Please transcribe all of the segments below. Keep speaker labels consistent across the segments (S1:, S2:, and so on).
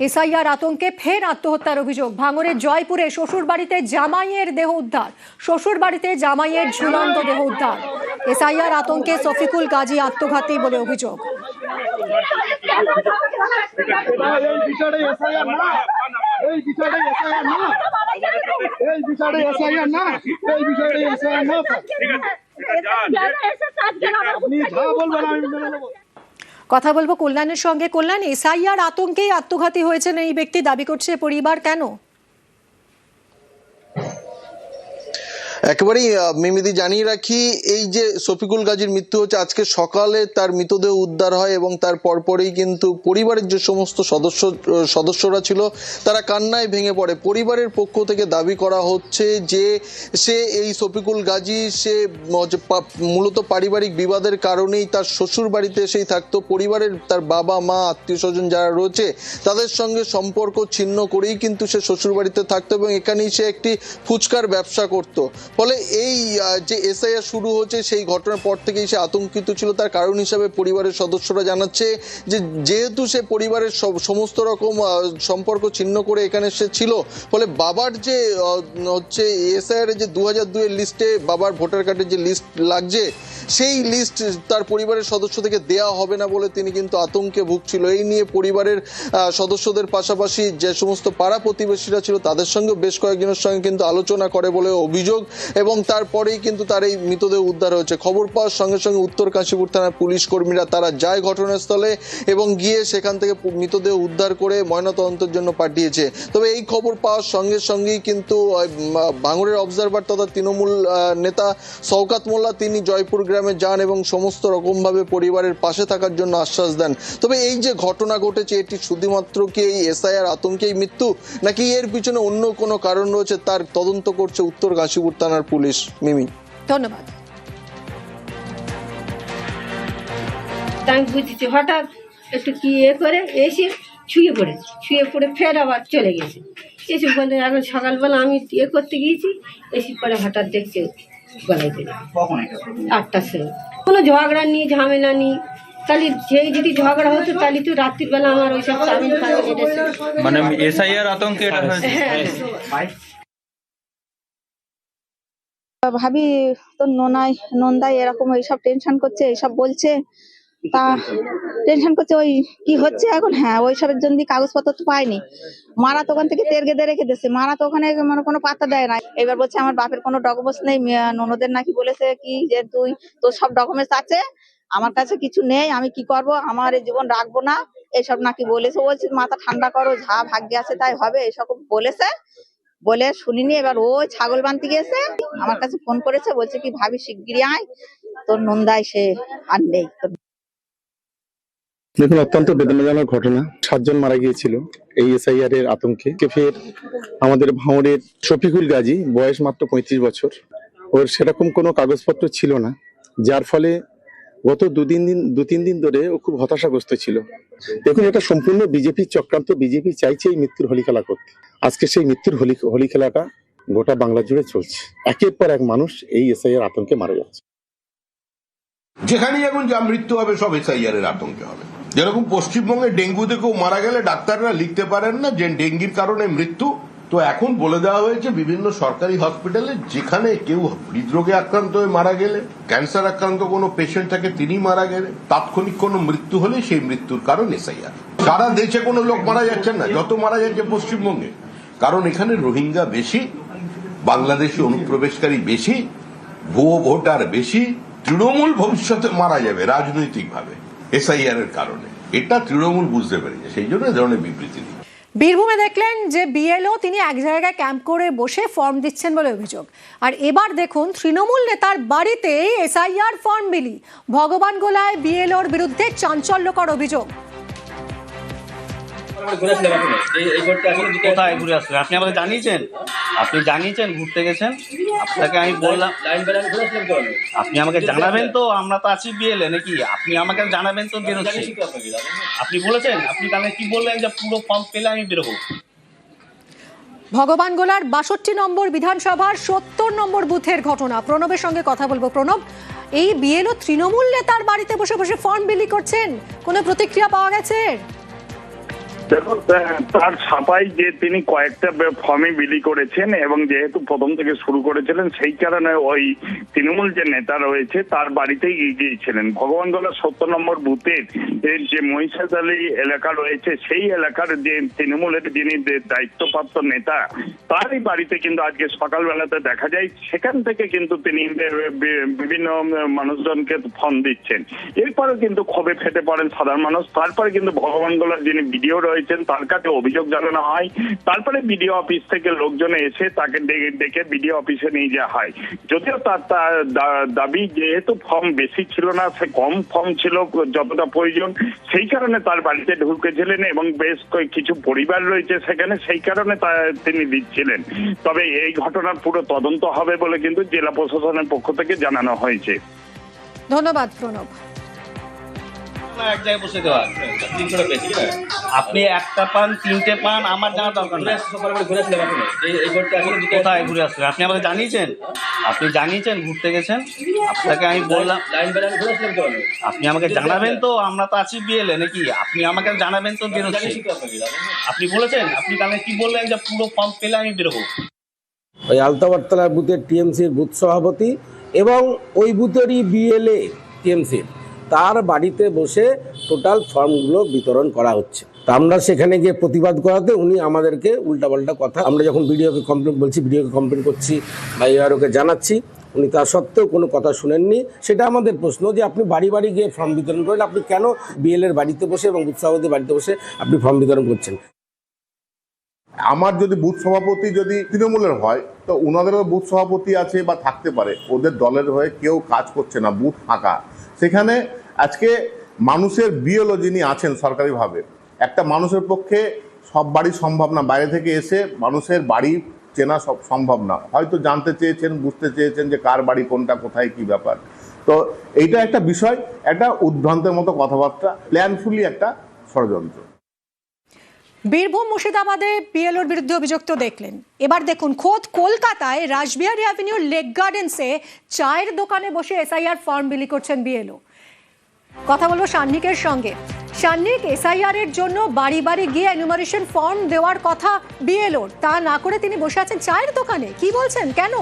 S1: SIR আতঙ্কে ফের আত্মহত্যার অভিযোগ। ভাঙড়ের জয়পুরে শ্বশুর বাড়িতে জামাইয়ের দেহ উদ্ধার। শ্বশুর বাড়িতে জামাইয়ের ঝুলন্ত দেহ উদ্ধার। এসআইআর আতঙ্কে সফিকুল গাজী আত্মঘাতী বলে অভিযোগ।
S2: এই বিষয়টা এসআইআর না। এই বিষয়টা এসআইআর না। এই বিষয়টা এসআইআর না এই বিষয়টা এসআইআর না আপনি যা বলবেন আমি মেনে নেব।
S1: কথা বলব কল্যাণের সঙ্গে। কল্যাণ এসআইআর আতঙ্কেই আত্মঘাতী হয়েছেন এই ব্যক্তি। দাবি করছে পরিবার, কেন?
S3: একেবারেই মিমিদি জানিয়ে রাখি, এই যে শফিকুল গাজীর মৃত্যু হচ্ছে আজকে সকালে, তার মৃতদেহ উদ্ধার হয় এবং তার পরপরই কিন্তু পরিবারের যে সমস্ত সদস্য সদস্যরা ছিল, তারা কান্নায় ভেঙে পড়ে। পরিবারের পক্ষ থেকে দাবি করা হচ্ছে যে, সে এই শফিকুল গাজী, সে মূলত পারিবারিক বিবাদের কারণেই তার শ্বশুর বাড়িতে এসেই থাকতো। পরিবারের তার বাবা, মা আত্মীয় স্বজন যারা রয়েছে, তাদের সঙ্গে সম্পর্ক ছিন্ন করেই কিন্তু সে শ্বশুর বাড়িতে থাকতো এবং এখানেই সে একটি ফুচকার ব্যবসা করত। ফলে এই যে এসআইআর শুরু হচ্ছে সেই ঘটনার পর থেকেই সে আতঙ্কিত ছিল। তার কারণ হিসাবে পরিবারের সদস্যরা জানাচ্ছে যে, যেহেতু সে পরিবারের সমস্ত রকম সম্পর্ক ছিন্ন করে এখানে সে ছিল, ফলে বাবার যে হচ্ছে এসআইআর যে দু হাজার দুয়ের লিস্টে বাবার ভোটার কার্ডের যে লিস্ট লাগছে, সেই লিস্ট তার পরিবারের সদস্য থেকে দেয়া হবে না বলে তিনি কিন্তু আতঙ্কে ভুগছিল। এই নিয়ে পরিবারের সদস্যদের পাশাপাশি যে সমস্ত পাড়া প্রতিবেশীরা ছিল, তাদের সঙ্গে বেশ কয়েকজনের সঙ্গে কিন্তু আলোচনা করে বলে অভিযোগ। এবং তারপরেই কিন্তু তার এই মৃতদেহ উদ্ধার হয়েছে। খবর পাওয়ার সঙ্গে সঙ্গে উত্তর কাশীপুর থানার পুলিশ কর্মীরা তারা যায় ঘটনাস্থলে এবং গিয়ে সেখান থেকে মৃতদেহ উদ্ধার করে ময়নাতদন্তের জন্য পাঠিয়েছে। তবে এই খবর পাওয়ার সঙ্গে সঙ্গেই কিন্তু ভাঙড়ের অবজারভার তথা তৃণমূল নেতা শওকাত মোল্লা তিনি জয়পুর গ্রামে যান এবং সমস্ত রকমভাবে পরিবারের পাশে থাকার জন্য আশ্বাস দেন। তবে এই যে ঘটনা ঘটেছে, এটি শুধুমাত্র কি এই এসআইআর আতঙ্কেই মৃত্যু, নাকি এর পিছনে অন্য কোনো কারণ রয়েছে, তার তদন্ত করছে উত্তর কাশীপুর থানার পুলিশ মিমি।
S1: ধন্যবাদ।
S4: আমি বুঝেছি হঠাৎ একটু কি এ করে এসে শুয়ে পড়েছি। শুয়ে পড়ে ফের আবার চলে গেছে। এসে বলে এখন সকালবেলা আমি ইয়ে করতে গিয়েছি এসে পরে হঠাৎ দেখছে গলায় দিল আটটার সময়। কোনো ঝগড়া নেই ঝামেলা নেই। তাহলে যেই যদি ঝগড়া হতো তাহলে তো রাত্রিবেলা আমার ওইসব চালন ফালন এটা
S5: মানে এসআইআর আতঙ্কে এটা
S4: হ্যাঁ।
S6: ভাবি, তো নোনাই, নন্দাই এরকম এইসব টেনশন করছে, এইসব বলছে। তা টেনশন করছে, ওই কি হচ্ছে এখন? হ্যাঁ ওইসবের জন্য কাগজপত্র তো পাইনি। মারা তো ওখান থেকে তের গেদে রেখে দিচ্ছে মারা তো ওখানে মানে কোনো পাত্তা দেয় না এবার বলছে, আমার বাপের কোনো ডকুমেন্টস নেই। ননদের নাকি বলেছে কি যে তুই, তোর সব ডকুমেন্টস আছে। আমার কাছে কিছু নেই, আমি কি করব? আমার এই জীবন রাখব না। এসব নাকি বলেছে। বলছে, মাথা ঠান্ডা করো, যা ভাগ্যে আছে তাই হবে। এসব বলেছে। বলে শুনিনি, এবার ও ছাগল বানতে গেছে আমার কাছে ফোন করেছে, বলছে কি, ভাবি, শিগগিরই আয়, তোর নন্দায় সে আর নেই
S7: দেখুন, অত্যন্ত বেদনাজনক ঘটনা। সাতজন মারা গিয়েছিল এই এসআইআর এর আতঙ্কে। ফের আমাদের ভাঙড়ের শফিকুল গাজী, বয়স মাত্র পঁয়ত্রিশ বছর। ওর সেরকম কোনো কাগজপত্র ছিল না, যার ফলে গত দুদিন দিন দু তিন দিন ধরে ও খুব হতাশাগ্রস্ত ছিল। দেখুন, এটা সম্পূর্ণ বিজেপির চক্রান্ত। বিজেপি চাইছে এই মৃত্যুর হোলি খেলা করতে। আজকে সেই মৃত্যুর হোলি হোলি খেলাটা গোটা বাংলা জুড়ে চলছে। একের পর এক মানুষ এই এসআইআর আতঙ্কে মারা যাচ্ছে।
S8: যেখানেই এখন যা মৃত্যু হবে, সব এসআইআর এর আতঙ্কে হবে। যেরকম পশ্চিমবঙ্গে ডেঙ্গুতে কেউ মারা গেলে ডাক্তাররা লিখতে পারেন না যে ডেঙ্গির কারণে মৃত্যু। তো এখন বলে দেওয়া হয়েছে বিভিন্ন সরকারি হসপিটালে যেখানে কেউ হৃদরোগে আক্রান্ত হয়ে মারা গেলে, ক্যান্সার আক্রান্ত কোনো পেশেন্ট থাকে তিনি মারা গেলে, তাৎক্ষণিক কোনো মৃত্যু হলে সেই মৃত্যুর কারণ এসআইআর। সারা দেশে কোনো লোক মারা যাচ্ছেন না, যত মারা যাচ্ছে পশ্চিমবঙ্গে। কারণ এখানে রোহিঙ্গা বেশি, বাংলাদেশি অনুপ্রবেশকারী বেশি, ভুয়ো ভোটার বেশি, তৃণমূল ভবিষ্যতে মারা যাবে রাজনৈতিকভাবে এসআইআর এর কারণে। এটা তৃণমূল বুঝতে পেরেছে, সেই জন্য ধরনের বিবৃতি
S1: বীরভূমে দেখলেন যে বিএলও তিনি এক জায়গায় ক্যাম্প করে বসে ফর্ম দিচ্ছেন বলে অভিযোগ। আর এবার দেখুন, তৃণমূল নেতার বাড়িতেই এসআইআর ফর্ম বিলি। ভগবান গোলায় বিএলওর বিরুদ্ধে চাঞ্চল্যকর অভিযোগ।
S5: কোথায় ঘুরে আসলে আপনি আমাকে জানিয়েছেন। আপনি জানিয়েছেন ঘুরতে গেছেন। আপনাকে আমি বললাম আপনি আমাকে জানাবেন তো আমরা তো আছি বিএলএ নাকি? আপনি আমাকে জানাবেন তো বেরোচ্ছি। আপনি বলেছেন আপনি তাহলে কি বললেন যে পুরো ফর্ম পেলে আমি বেরোবো?
S1: ভগবান গোলার বাষট্টি নম্বর বিধানসভার সত্তর নম্বর বুথের ঘটনা। প্রণবের সঙ্গে কথা বলব। প্রণব এই বিএলও তৃণমূল নেতার বাড়িতে বসে বসে ফর্ম বিলি করছেন। কোনো প্রতিক্রিয়া পাওয়া গেছে?
S9: দেখুন তার ছাপাই যে তিনি কয়েকটা ফর্মে বিলি করেছেন এবং যেহেতু প্রথম থেকে শুরু করেছিলেন, সেই কারণে ওই তৃণমূল যে নেতা রয়েছে, তার বাড়িতেই গিয়েছিলেন ভগবানগোলা সত্তর নম্বর বুথের যে মহিষাদ আলী এলাকা রয়েছে, সেই এলাকার যে তৃণমূলের যিনি দায়িত্বপ্রাপ্ত নেতা, তারই বাড়িতে কিন্তু আজকে সকালবেলাতে দেখা যায়, সেখান থেকে কিন্তু তিনি বিভিন্ন মানুষজনকে ফোন দিচ্ছেন। এরপরে কিন্তু ক্ষোভে ফেটে পড়েন সাধারণ মানুষ। তারপরে কিন্তু ভগবান ভগবানগোলার যিনি বিডিও রয়েছেন তার কাছে অভিযোগ জানানো হয়। তারপরে বিডিও অফিস থেকে লোকজন এসে তাকে ডেকে বিডিও অফিসে নিয়ে যাওয়া হয়। যদিও তার দাবি যেহেতু ফর্ম বেশি ছিল না, সে কম ফর্ম ছিল যতটা প্রয়োজন, সেই কারণে তার বাড়িতে ঢুকেছিলেন এবং বেশ কিছু পরিবার রয়েছে সেখানে, সেই কারণে তিনি দিচ্ছিলেন। তবে এই ঘটনার পুরো তদন্ত হবে বলে কিন্তু জেলা প্রশাসনের পক্ষ থেকে জানানো হয়েছে।
S1: ধন্যবাদ, প্রণব।
S5: এক জায়গায় বসে দেওয়া আপনি একটা পান তিনটে পান আমার জানা দরকার নেই। কোথায় ঘুরে আসলেন? আপনি আমাকে জানিয়েছেন? আপনি জানিয়েছেন ঘুরতে গেছেন? আপনাকে আমি বললাম আপনি আমাকে জানাবেন তো আমরা তো আছি বিয়েলে নাকি? আপনি আমাকে জানাবেন তো বেরোচ্ছি। আপনি বলেছেন আপনি তাহলে কি বললেন যে পুরো ফর্ম পেলে আমি বেরোবো?
S10: ওই আলতাবারতলা বুথের টিএমসির বুথ সভাপতি এবং ওই বুথেরই বিএলএ টিএমসির। তার বাড়িতে বসে টোটাল ফর্মগুলো বিতরণ করা হচ্ছে। তা আমরা সেখানে গিয়ে প্রতিবাদ করাতে উনি আমাদেরকে উল্টাপাল্টা কথা, আমরা যখন বিডিওকে কমপ্লেন বলছি বিডিওকে কমপ্লেন করছি বা এআরওকে জানাচ্ছি, উনি তা সত্ত্বেও কোনো কথা শুনেননি। সেটা আমাদের প্রশ্ন যে আপনি বাড়ি বাড়ি গিয়ে ফর্ম বিতরণ করেন আপনি কেন বিএলের বাড়িতে বসে এবং সভাপতির বাড়িতে বসে আপনি ফর্ম বিতরণ করছেন?
S8: আমার যদি বুথ সভাপতি যদি তৃণমূলের হয়, তো ওনাদেরও বুথ সভাপতি আছে বা থাকতে পারে। ওদের দলের হয়ে কেউ কাজ করছে না, বুথ ফাঁকা। সেখানে আজকে মানুষের বিওলজি যিনি আছেন সরকারিভাবে। একটা মানুষের পক্ষে সব বাড়ি সম্ভব না, বাইরে থেকে এসে মানুষের বাড়ি চেনা সব সম্ভব না। হয়তো জানতে চেয়েছেন, বুঝতে চেয়েছেন যে কার বাড়ি, কোনটা, কোথায়, কি ব্যাপার। তো এইটা একটা বিষয়, একটা উদ্ভ্রান্তের মতো কথাবার্তা প্ল্যানফুলি একটা ষড়যন্ত্র।
S1: বীরভূম মুর্শিদাবাদে বিএলওর বিরুদ্ধে অভিযোগ তো দেখলেন। এবার দেখুন, খোদ কলকাতায় রাসবিহারী অ্যাভিনিউ লেক গার্ডেন্সে চায়ের দোকানে বসে এসআইআর ফর্ম বিলি করছেন বিএলও। কথা বলব সান্নিকের সঙ্গে। সান্নিক এসআইআর এর জন্য বাড়ি বাড়ি গিয়ে এনুমারেশন ফর্ম দেওয়ার কথা বিএলওর। তা না করে তিনি বসে আছেন চায়ের দোকানে। কি বলছেন? কেন?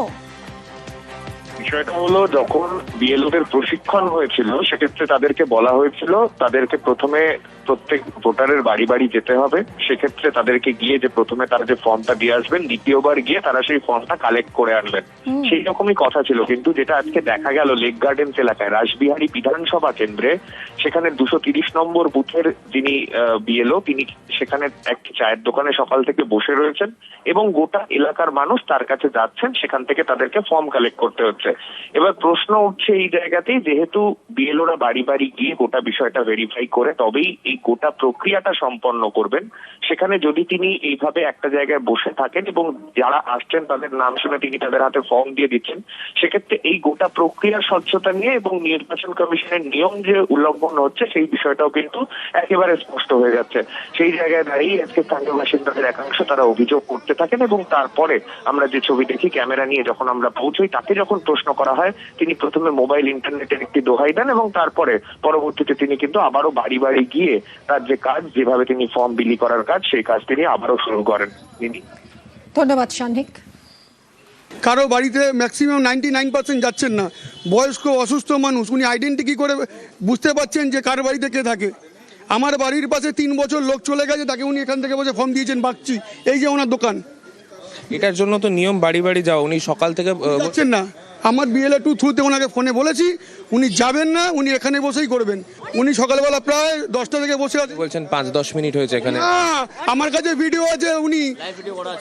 S9: বিষয়টা হলো যখন বিএলওদের প্রশিক্ষণ হয়েছিল সেক্ষেত্রে তাদেরকে বলা হয়েছিল তাদেরকে প্রথমে প্রত্যেক ভোটারের বাড়ি বাড়ি যেতে হবে। সেক্ষেত্রে তাদেরকে গিয়ে যে প্রথমে তারা যে ফর্মটা দিয়ে আসবেন দ্বিতীয়বার গিয়ে তারা সেই ফর্মটা কালেক্ট করে আনবেন। সেই রকমই কথা ছিল। কিন্তু যেটা আজকে দেখা গেল লেক গার্ডেন্স এলাকায় রাসবিহারী বিধানসভা কেন্দ্রে সেখানে দুশো তিরিশ নম্বর বুথের যিনি বিএলও তিনি সেখানে এক চায়ের দোকানে সকাল থেকে বসে রয়েছেন এবং গোটা এলাকার মানুষ তার কাছে যাচ্ছেন। সেখান থেকে তাদেরকে ফর্ম কালেক্ট করতে হচ্ছে। এবার প্রশ্ন উঠছে এই জায়গাতেই যেহেতু বিএলওরা বাড়ি বাড়ি গিয়ে গোটা বিষয়টা ভেরিফাই করে, তবেই এই গোটা প্রক্রিয়াটা সম্পন্ন করবেন। সেখানে যদি তিনি এইভাবে একটা জায়গায় বসে থাকেন এবং যারা আসছেন তাদের নাম শুনে তিনি তাদের হাতে ফর্ম দিয়ে দিচ্ছেন, সেক্ষেত্রে এই গোটা প্রক্রিয়ার স্বচ্ছতা নিয়ে এবং নির্বাচন কমিশনের নিয়ম যে উল্লঙ্ঘন হচ্ছে, সেই বিষয়টাও কিন্তু একেবারে স্পষ্ট হয়ে যাচ্ছে। সেই জায়গায় দাঁড়িয়ে আজকে স্থানীয় বাসিন্দাদের একাংশ তারা অভিযোগ করতে থাকেন এবং তারপরে আমরা যে ছবি দেখি, ক্যামেরা নিয়ে যখন আমরা পৌঁছই, তাকে যখন প্রশ্ন করা হয় তিনি প্রথমে মোবাইল ইন্টারনেটের একটি দোহাই দেন এবং তারপরে পরবর্তীতে তিনি কিন্তু আবারও বাড়ি বাড়ি গিয়ে তার যে কাজ যেভাবে তিনি ফর্ম বিলি করার কাজ সেই কাজ তিনি আবারও শুরু করেন। তিনি
S1: ধন্যবাদ সান্নিক
S2: কারও বাড়িতে ম্যাক্সিমাম নাইনটি নাইন পার্সেন্ট যাচ্ছেন না। বয়স্ক অসুস্থ মানুষ উনি আইডেন্টি করে বুঝতে পারছেন যে কার বাড়িতে কে থাকে? আমার বাড়ির পাশে তিন বছর লোক চলে গেছে তাকে উনি এখান থেকে বসে ফর্ম দিয়েছেন বাগচি। এই যে ওনার দোকান।
S11: এটার জন্য তো নিয়ম বাড়ি বাড়ি যাও উনি সকাল থেকে
S2: যাচ্ছেন না। আমার বিএলএ টু থ্রুতে ওনাকে ফোনে বলেছি উনি যাবেন না উনি এখানে বসেই করবেন। উনি সকালবেলা প্রায় দশটা থেকে বসে আছে
S11: বলছেন পাঁচ দশ মিনিট হয়েছে এখানে।
S2: না আমার কাছে ভিডিও আছে উনি।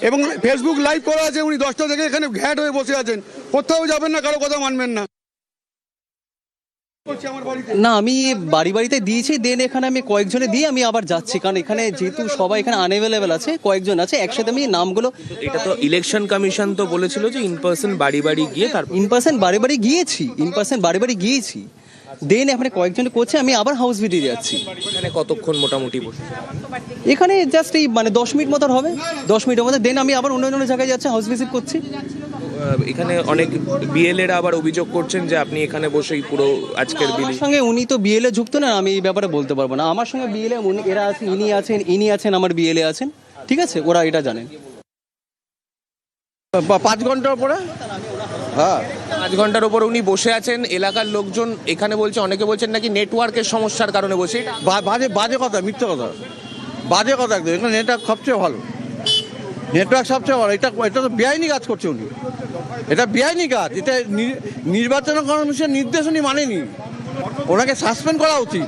S2: এবং ফেসবুক লাইভ করা আছে উনি দশটা থেকে এখানে ঘ্যাট হয়ে বসে আছেন। কোথাও যাবেন না কারও কথা মানবেন না।
S12: না আমি বাড়ি বাড়িতে দিয়েছি দেন এখানে আমি কয়েকজনে দিয়ে আমি আবার যাচ্ছি। কারণ এখানে যেহেতু সবাই এখানে আনএভেলেবেল আছে কয়েকজন আছে একসাথে আমি নামগুলো
S11: এটা তো ইলেকশন কমিশন তো বলেছিল যে ইন পার্সন বাড়ি বাড়ি গিয়ে তারপর
S12: ইন পার্সন বাড়ি বাড়ি গিয়েছি ইন পার্সন বাড়ি বাড়ি গিয়েছি। দেন এখানে কয়েকজন করছে আমি আবার হাউস ভিডিও যাচ্ছি।
S11: এখানে কতক্ষণ মোটামুটি বসে?
S12: এখানে জাস্ট এই মানে দশ মিনিট মতো হবে। দশ মিনিটের মধ্যে দেন আমি আবার অন্য অন্য জায়গায় যাচ্ছি হাউস ভিজিট করছি।
S11: এখানে অনেক বিএলএরা আবার অভিযোগ করছেন যে আপনি এখানে বসেই পুরো আজকের বিলি
S12: আমার সঙ্গে উনি তো বিএলএ যুক্ত না আমি এই ব্যাপারে বলতে পারব না। আমার সঙ্গে বিএলএ উনি এরা আছেন ইনি আছেন ইনি আছেন আমার বিএলএ আছেন। ঠিক আছে? ওরা এটা জানেন।
S13: পাঁচ ঘণ্টার পরে হ্যাঁ।
S11: পাঁচ ঘণ্টার উপর উনি বসে আছেন। এলাকার লোকজন এখানে বলছে অনেকে বলছেন নাকি নেটওয়ার্কের সমস্যার কারণে বসে।
S13: বা- বাজে বাজে কথা মিথ্যে কথা। বাজে কথা একদম। এখানে নেটওয়ার্ক সবচেয়ে ভালো। নেটওয়ার্ক সবচেয়ে বড়। এটা এটা তো বেআইনি কাজ করছে উনি। এটা বেআইনি কাজ। এটা নির্বাচন কমিশন নির্দেশনী মানেনি। ওনাকে সাসপেন্ড করা উচিত।